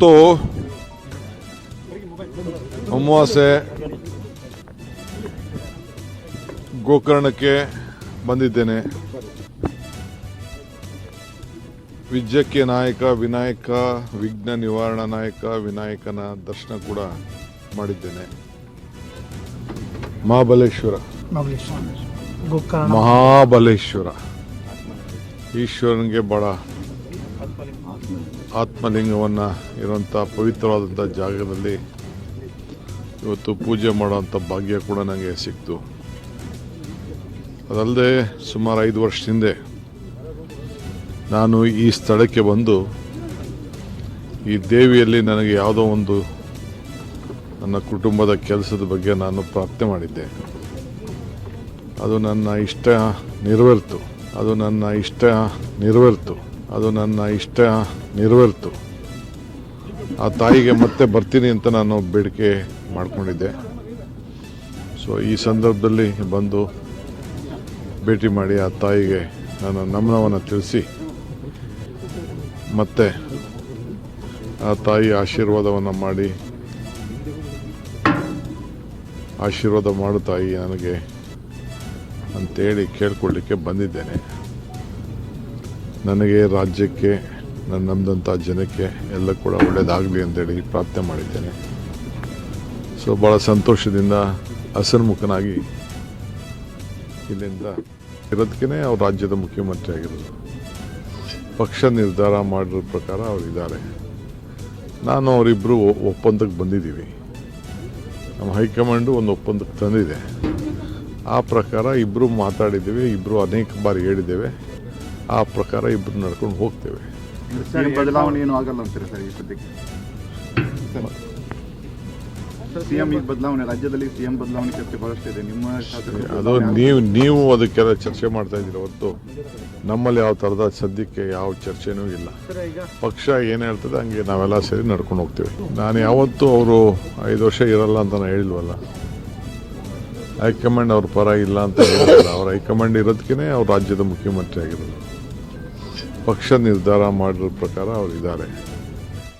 ಮತ್ತು ಅಮಾವಾಸ್ಯೆ ಗೋಕರ್ಣಕ್ಕೆ ಬಂದಿದ್ದೇನೆ. ವಿದ್ಯಕ್ಕೆ ನಾಯಕ ವಿನಾಯಕ ವಿಘ್ನ ನಿವಾರಣ ನಾಯಕ ವಿನಾಯಕನ ದರ್ಶನ ಕೂಡ ಮಾಡಿದ್ದೇನೆ. ಮಹಾಬಲೇಶ್ವರ. ಮಹಾಬಲೇಶ್ವರ. ಈಶ್ವರನಿಗೆ ಬಹಳ ಆತ್ಮಲಿಂಗವನ್ನು ಇರುವಂಥ ಪವಿತ್ರವಾದಂಥ ಜಾಗದಲ್ಲಿ ಇವತ್ತು ಪೂಜೆ ಮಾಡುವಂಥ ಭಾಗ್ಯ ಕೂಡ ನನಗೆ ಸಿಕ್ತು. ಅದಲ್ಲದೆ ಸುಮಾರು ಐದು ವರ್ಷ ಹಿಂದೆ ನಾನು ಈ ಸ್ಥಳಕ್ಕೆ ಬಂದು ಈ ದೇವಿಯಲ್ಲಿ ನನಗೆ ಯಾವುದೋ ಒಂದು ನನ್ನ ಕುಟುಂಬದ ಕೆಲಸದ ಬಗ್ಗೆ ನಾನು ಪ್ರಾರ್ಥನೆ ಮಾಡಿದ್ದೆ. ಅದು ನನ್ನ ಇಷ್ಟ ನೆರವೇರ್ತು. ಅದು ನನ್ನ ಇಷ್ಟ ನೆರವೇರ್ತು. ಅದು ನನ್ನ ಇಷ್ಟ ನೆರವೇರ್ತು. ಆ ತಾಯಿಗೆ ಮತ್ತೆ ಬರ್ತೀನಿ ಅಂತ ನಾನು ಬೇಡಿಕೆ ಮಾಡಿಕೊಂಡಿದ್ದೆ. ಸೊ ಈ ಸಂದರ್ಭದಲ್ಲಿ ಬಂದು ಭೇಟಿ ಮಾಡಿ ಆ ತಾಯಿಗೆ ನನ್ನ ನಮನವನ್ನು ತಿಳಿಸಿ, ಮತ್ತೆ ಆ ತಾಯಿ ಆಶೀರ್ವಾದವನ್ನು ಮಾಡಿ, ಆಶೀರ್ವಾದ ಮಾಡು ತಾಯಿ, ನನಗೆ ಅಂತೇಳಿ ಕೇಳ್ಕೊಳ್ಳಿಕ್ಕೆ ಬಂದಿದ್ದೇನೆ. ನನಗೆ ರಾಜ್ಯಕ್ಕೆ ನನ್ನ ನಂಬಿದಂಥ ಜನಕ್ಕೆ ಎಲ್ಲ ಕೂಡ ಒಳ್ಳೆಯದಾಗಲಿ ಅಂತೇಳಿ ಪ್ರಾರ್ಥನೆ ಮಾಡಿದ್ದೇನೆ. ಸೊ ಭಾಳ ಸಂತೋಷದಿಂದ ಹಸನ್ಮುಖನಾಗಿ ಇಲ್ಲಿಂದ ಇರೋದಕ್ಕೇ ಅವ್ರು ರಾಜ್ಯದ ಮುಖ್ಯಮಂತ್ರಿ ಆಗಿರೋದು. ಪಕ್ಷ ನಿರ್ಧಾರ ಮಾಡಿರೋ ಪ್ರಕಾರ ಅವರಿದ್ದಾರೆ ನಾನು ಅವರಿಬ್ಬರು ಒಪ್ಪಂದಕ್ಕೆ ಬಂದಿದ್ದೀವಿ. ನಮ್ಮ ಹೈಕಮಾಂಡು ಒಂದು ಒಪ್ಪಂದಕ್ಕೆ ತಂದಿದೆ. ಆ ಪ್ರಕಾರ ಇಬ್ಬರು ಮಾತಾಡಿದ್ದೀವಿ ಇಬ್ಬರು ಅನೇಕ ಬಾರಿ ಹೇಳಿದ್ದೇವೆ. ಆ ಪ್ರಕಾರ ಇಬ್ಬರು ನಡ್ಕೊಂಡು ಹೋಗ್ತೇವೆ. ಬದಲಾವಣೆ ಏನು ಆಗಲ್ಲ ಅಂತೀರಾ ಸರ್ ಈ ಸದ್ಯಕ್ಕೆ? ಸಿಎಂ ಈಗ ಬದಲಾವಣೆ ರಾಜ್ಯದಲ್ಲಿ ಸಿಎಂ ಬದಲಾವಣೆ ಚರ್ಚೆ ಬಹಳಷ್ಟು ಇದೆ. ನಿಮ್ಮ ಅದು ನೀವು ನೀವು ಅದಕ್ಕೆಲ್ಲ ಚರ್ಚೆ ಮಾಡ್ತಾ ಇದ್ದೀರಿ ಹೊರತು? ನಮ್ಮಲ್ಲಿ ಯಾವ ಥರದ ಸದ್ಯಕ್ಕೆ ಯಾವ ಚರ್ಚೆನೂ ಇಲ್ಲ. ಪಕ್ಷ ಏನು ಹೇಳ್ತದೆ ಹಂಗೆ ನಾವೆಲ್ಲ ಸೇರಿ ನಡ್ಕೊಂಡು ಹೋಗ್ತೀವಿ. ನಾನು ಯಾವತ್ತೂ ಅವರು ಐದು ವರ್ಷ ಇರಲ್ಲ ಅಂತ ನಾನು ಹೇಳಿಲ್ವಲ್ಲ. ಹೈಕಮಾಂಡ್ ಅವ್ರ ಪರ ಇಲ್ಲ ಅಂತ ಹೇಳಿಲ್ಲ ಅವ್ರ ಹೈಕಮಾಂಡ್ ಇರೋದಕ್ಕೇ ಅವ್ರು ರಾಜ್ಯದ ಮುಖ್ಯಮಂತ್ರಿ ಆಗಿರೋದು. ಪಕ್ಷ ನಿರ್ಧಾರ ಮಾಡಿರೋ ಪ್ರಕಾರ ಅವ್ರು ಇದ್ದಾರೆ.